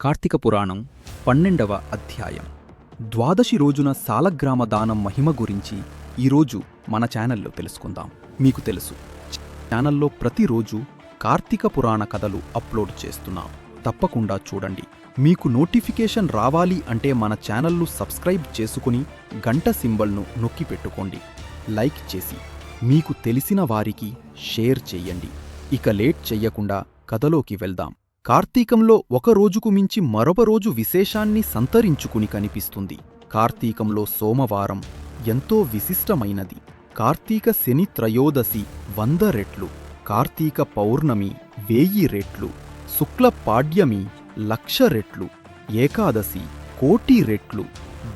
కార్తీక పురాణం పన్నెండవ అధ్యాయం. ద్వాదశి రోజున సాలగ్రామ దానం మహిమ గురించి ఈరోజు మన ఛానల్లో తెలుసుకుందాం. మీకు తెలుసు. ఛానల్లో ప్రతిరోజు కార్తీక పురాణ కథలు అప్లోడ్ చేస్తున్నాం. తప్పకుండా చూడండి. మీకు నోటిఫికేషన్ రావాలి అంటే మన ఛానల్ను సబ్స్క్రైబ్ చేసుకుని గంట సింబల్ను నొక్కి పెట్టుకోండి. లైక్ చేసి మీకు తెలిసిన వారికి షేర్ చెయ్యండి ఇక లేట్ చెయ్యకుండా కథలోకి వెళ్దాం. కార్తీకంలో ఒక రోజుకు మించి మరొక రోజు విశేషాన్ని సంతరించుకుని కనిపిస్తుంది. కార్తీకంలో సోమవారం ఎంతో విశిష్టమైనది. కార్తీక శని త్రయోదశి వంద రెట్లు కార్తీక పౌర్ణమి వేయి రెట్లు శుక్ల పాడ్యమి లక్ష రెట్లు ఏకాదశి కోటి రెట్లు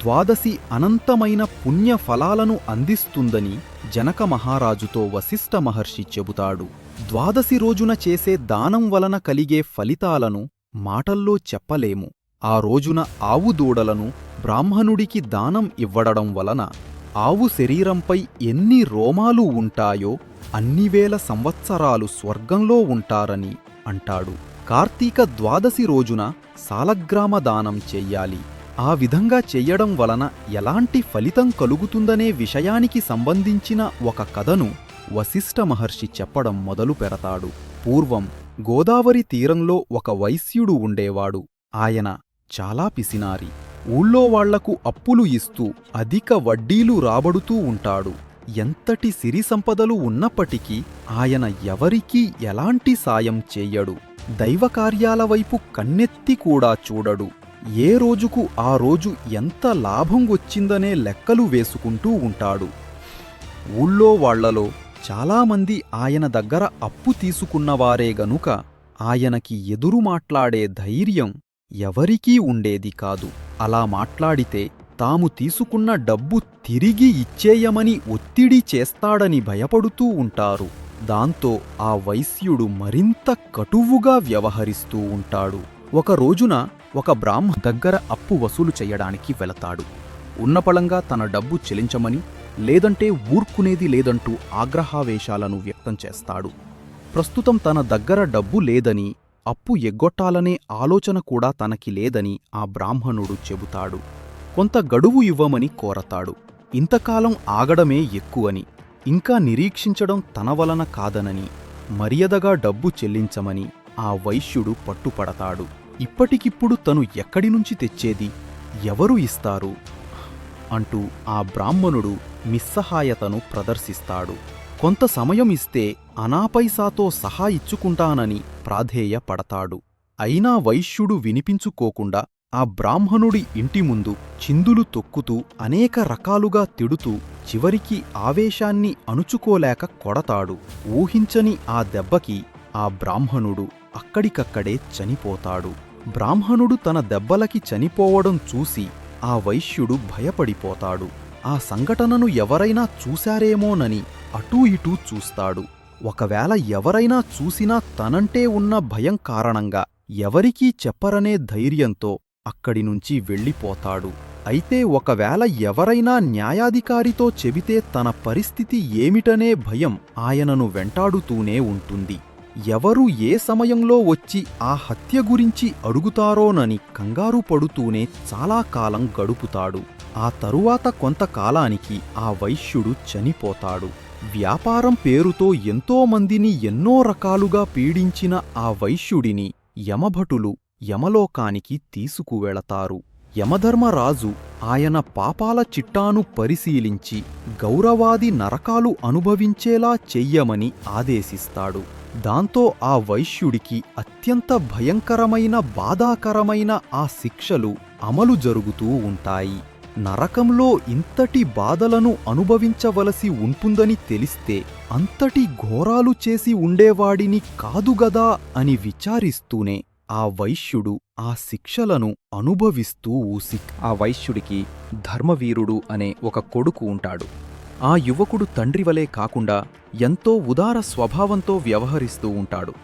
ద్వాదశి అనంతమైన పుణ్య ఫలాలను అందిస్తుందని జనక మహారాజుతో వశిష్ఠ మహర్షి చెబుతాడు. ద్వాదశి రోజున చేసే దానం వలన కలిగే ఫలితాలను మాటల్లో చెప్పలేము. ఆ రోజున ఆవు దూడలను బ్రాహ్మణుడికి దానం ఇవ్వడడం వలన ఆవు శరీరంపై ఎన్ని రోమాలు ఉంటాయో అన్ని వేల సంవత్సరాలు స్వర్గంలో ఉంటారని అంటాడు. కార్తీక ద్వాదశి రోజున సాలగ్రామ దానం చెయ్యాలి ఆ విధంగా చెయ్యడం వలన ఎలాంటి ఫలితం కలుగుతుందనే విషయానికి సంబంధించిన ఒక కథను వశిష్ఠ మహర్షి చెప్పడం మొదలు పెడతాడు. పూర్వం గోదావరి తీరంలో ఒక వైశ్యుడు ఉండేవాడు. ఆయన చాలా పిసినారి. ఊళ్ళో వాళ్ళకు అప్పులు ఇస్తూ అధిక వడ్డీలు రాబడుతూ ఉంటాడు. ఎంతటి సిరి సంపదలు ఉన్నప్పటికీ ఆయన ఎవరికీ ఎలాంటి సాయం చెయ్యడు దైవకార్యాల వైపు కన్నెత్తి కూడా చూడడు. ఏ రోజుకు ఆ రోజు ఎంత లాభం వచ్చిందనే లెక్కలు వేసుకుంటూ ఉంటాడు. ఊళ్ళో వాళ్ళలో చాలామంది ఆయన దగ్గర అప్పు తీసుకున్నవారే గనుక ఆయనకి ఎదురు మాట్లాడే ధైర్యం ఎవరికీ ఉండేది కాదు. అలా మాట్లాడితే తాము తీసుకున్న డబ్బు తిరిగి ఇచ్చేయమని ఒత్తిడి చేస్తాడని భయపడుతూ ఉంటారు. దాంతో ఆ వైశ్యుడు మరింత కటువుగా వ్యవహరిస్తూ ఉంటాడు. ఒక రోజున ఒక బ్రాహ్మ దగ్గర అప్పు వసూలు చేయడానికి వెళతాడు. ఉన్నపళంగా తన డబ్బు చెలించమని లేదంటే ఊర్కునేది లేదంటూ ఆగ్రహావేశాలను వ్యక్తం చేస్తాడు. ప్రస్తుతం తన దగ్గర డబ్బు లేదని అప్పు ఎగ్గొట్టాలనే ఆలోచన కూడా తనకి లేదని ఆ బ్రాహ్మణుడు చెబుతాడు. కొంత గడువు ఇవ్వమని కోరతాడు. ఇంతకాలం ఆగడమే ఎక్కువని ఇంకా నిరీక్షించడం తన వలన కాదనని మర్యాదగా డబ్బు చెల్లించమని ఆ వైశ్యుడు పట్టుపడతాడు. ఇప్పటికిప్పుడు తను ఎక్కడి నుంచి తెచ్చేది? ఎవరు ఇస్తారు? అంటూ ఆ బ్రాహ్మణుడు నిస్సహాయతను ప్రదర్శిస్తాడు. కొంత సమయం ఇస్తే అనాపైసాతో సహా ఇచ్చుకుంటానని ప్రాధేయపడతాడు. అయినా వైశ్యుడు వినిపించుకోకుండా ఆ బ్రాహ్మణుడి ఇంటి ముందు చిందులు తొక్కుతూ అనేక రకాలుగా తిడుతూ చివరికి ఆవేశాన్ని అణుచుకోలేక కొడతాడు. ఊహించని ఆ దెబ్బకి ఆ బ్రాహ్మణుడు అక్కడికక్కడే చనిపోతాడు. బ్రాహ్మణుడు తన దెబ్బలకి చనిపోవడం చూసి ఆ వైశ్యుడు భయపడిపోతాడు. ఆ సంఘటనను ఎవరైనా చూశారేమోనని అటూ ఇటూ చూస్తాడు. ఒకవేళ ఎవరైనా చూసినా తనంటే ఉన్న భయం కారణంగా ఎవరికీ చెప్పరనే ధైర్యంతో అక్కడి నుంచి వెళ్ళిపోతాడు. అయితే ఒకవేళ ఎవరైనా న్యాయాధికారితో చెబితే తన పరిస్థితి ఏమిటనే భయం ఆయనను వెంటాడుతూనే ఉంటుంది. ఎవరు ఏ సమయంలో వచ్చి ఆ హత్య గురించి అడుగుతారోనని కంగారు పడుతూనే చాలా కాలం గడుపుతాడు. ఆ తరువాత కొంతకాలానికి ఆ వైశ్యుడు చనిపోతాడు. వ్యాపారం పేరుతో ఎంతోమందిని ఎన్నో రకాలుగా పీడించిన ఆ వైశ్యుడిని యమభటులు యమలోకానికి తీసుకువెళతారు. యమధర్మరాజు ఆయన పాపాల చిట్టాను పరిశీలించి గౌరవాది నరకాలు అనుభవించేలా చెయ్యమని ఆదేశిస్తాడు. దాంతో ఆ వైశ్యుడికి అత్యంత భయంకరమైన బాధాకరమైన ఆ శిక్షలు అమలు జరుగుతూ ఉంటాయి. నరకంలో ఇంతటి బాధలను అనుభవించవలసి ఉంటుందని తెలిస్తే అంతటి ఘోరాలు చేసి ఉండేవాడిని కాదుగదా అని విచారిస్తూనే ఆ వైశ్యుడు ఆ శిక్షలను అనుభవిస్తూ ఊసి ఆ వైశ్యుడికి ధర్మవీరుడు అనే ఒక కొడుకు ఉంటాడు. ఆ యువకుడు తండ్రివలే కాకుండా ఎంతో ఉదార స్వభావంతో వ్యవహరిస్తూ ఉంటాడు.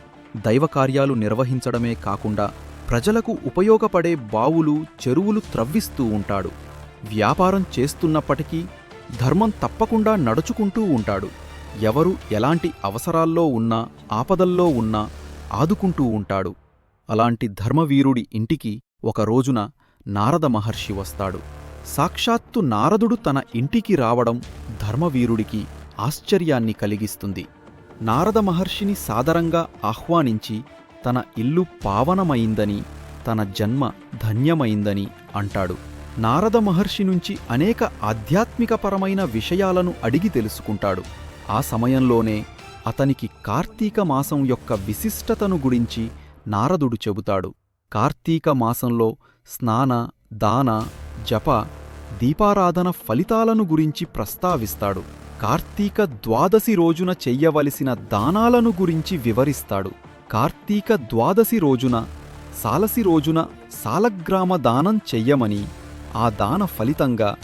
దైవకార్యాలు నిర్వహించడమే కాకుండా ప్రజలకు ఉపయోగపడే బావులు చెరువులు త్రవ్విస్తూ ఉంటాడు. వ్యాపారం చేస్తున్నప్పటికీ ధర్మం తప్పకుండా నడుచుకుంటూ ఉంటాడు. ఎవరు ఎలాంటి అవసరాల్లో ఉన్నా ఆపదల్లో ఉన్నా ఆదుకుంటూ ఉంటాడు. అలాంటి ధర్మవీరుడి ఇంటికి ఒక రోజున నారద మహర్షి వస్తాడు. సాక్షాత్తు నారదుడు తన ఇంటికి రావడం ధర్మవీరుడికి ఆశ్చర్యాన్ని కలిగిస్తుంది. నారద మహర్షిని సాదరంగా ఆహ్వానించి తన ఇల్లు పావనమైందని తన జన్మ ధన్యమైందని అంటాడు. నారద మహర్షి నుంచి అనేక ఆధ్యాత్మికపరమైన విషయాలను అడిగి తెలుసుకుంటాడు. ఆ సమయంలోనే అతనికి కార్తీక మాసం యొక్క విశిష్టతను గురించి నారదుడు చెబుతాడు. కార్తీక మాసంలో స్నాన దాన జప దీపారాధన ఫలితాలను గురించి ప్రస్తావిస్తాడు. కార్తీక ద్వాదశి రోజున చెయ్యవలసిన దానాలను గురించి వివరిస్తాడు. కార్తీక ద్వాదశి రోజున సాలసి రోజున సాలగ్రామ దానం చెయ్యమని ఆ దాన ఫలితంగా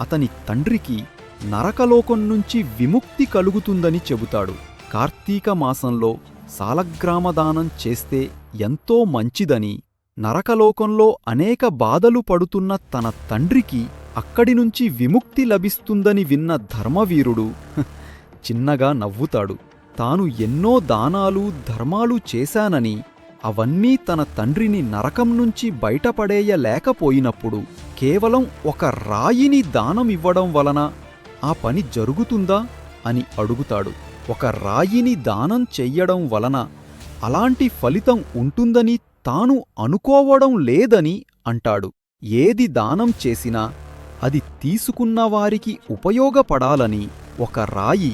అతని తండ్రికి నరకలోకం నుంచి విముక్తి కలుగుతుందని చెబుతాడు. కార్తీక మాసంలో సాలగ్రామ దానం చేస్తే ఎంతో మంచిదని నరకలోకంలో అనేక బాధలు పడుతున్న తన తండ్రికి అక్కడి నుంచి విముక్తి లభిస్తుందని విన్న ధర్మవీరుడు చిన్నగా నవ్వుతాడు. తాను ఎన్నో దానాలు ధర్మాలు చేశానని అవన్నీ తన తండ్రిని నరకం నుంచి బయటపడేయలేకపోయినప్పుడు కేవలం ఒక రాయిని దానమివ్వడం వలన ఆ పని జరుగుతుందా అని అడుగుతాడు. ఒక రాయిని దానం చెయ్యడం వలన అలాంటి ఫలితం ఉంటుందని తాను అనుకోవడం లేదని అంటాడు. ఏది దానం చేసినా అది తీసుకున్న వారికి ఉపయోగపడాలని ఒక రాయి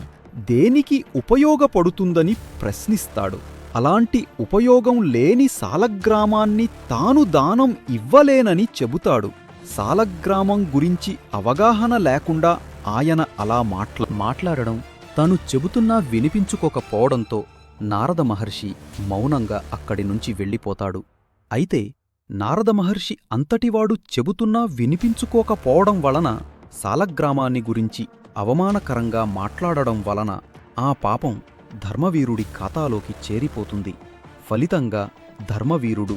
దేనికి ఉపయోగపడుతుందని ప్రశ్నిస్తాడు. అలాంటి ఉపయోగం లేని సాలగ్రామాన్ని తాను దానం ఇవ్వలేనని చెబుతాడు. సాలగ్రామం గురించి అవగాహన లేకుండా ఆయన అలా మాట్లా మాట్లాడడం తను చెబుతున్నా వినిపించుకోకపోవడంతో నారద మహర్షి మౌనంగా అక్కడి నుంచి వెళ్ళిపోతాడు. అయితే నారద మహర్షి అంతటివాడు చెబుతున్నా వినిపించుకోకపోవడం వలన సాలగ్రామాన్ని గురించి అవమానకరంగా మాట్లాడడం వలన ఆ పాపం ధర్మవీరుడి ఖాతాలోకి చేరిపోతుంది. ఫలితంగా ధర్మవీరుడు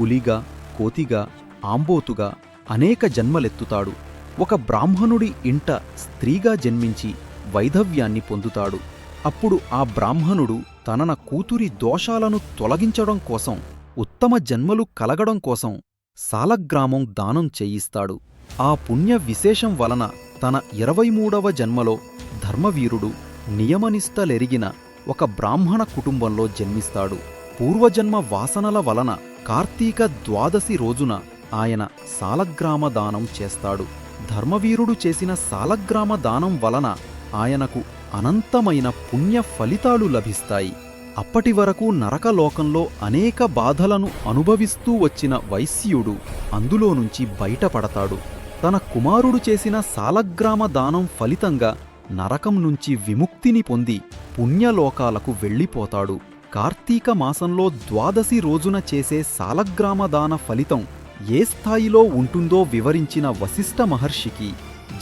పులిగా కోతిగా ఆంబోతుగా అనేక జన్మలెత్తుతాడు. ఒక బ్రాహ్మణుడి ఇంట స్త్రీగా జన్మించి వైధవ్యాన్ని పొందుతాడు. అప్పుడు ఆ బ్రాహ్మణుడు తనన కూతురి దోషాలను తొలగించడం కోసం ఉత్తమ జన్మలు కలగడం కోసం సాలగ్రామం దానం చేయిస్తాడు. ఆ పుణ్య విశేషం వలన తన ఇరవై మూడవ జన్మలో ధర్మవీరుడు నియమనిష్టలెరిగిన ఒక బ్రాహ్మణ కుటుంబంలో జన్మిస్తాడు. పూర్వజన్మ వాసనల వలన కార్తీక ద్వాదశి రోజున ఆయన సాలగ్రామ దానం చేస్తాడు. ధర్మవీరుడు చేసిన సాలగ్రామ దానం వలన ఆయనకు అనంతమైన పుణ్య ఫలితాలు లభిస్తాయి. అప్పటి వరకు నరకలోకంలో అనేక బాధలను అనుభవిస్తూ వచ్చిన వైశ్యుడు అందులో నుంచి బయటపడతాడు. తన కుమారుడు చేసిన సాలగ్రామ దానం ఫలితంగా నరకం నుంచి విముక్తిని పొంది పుణ్యలోకాలకు వెళ్ళిపోతాడు. కార్తీక మాసంలో ద్వాదశి రోజున చేసే సాలగ్రామదాన ఫలితం ఏ స్థాయిలో ఉంటుందో వివరించిన వశిష్ఠ మహర్షికి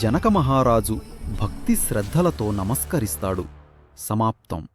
జనక మహారాజు భక్తి శ్రద్ధలతో నమస్కరిస్తాడు. సమాప్తం.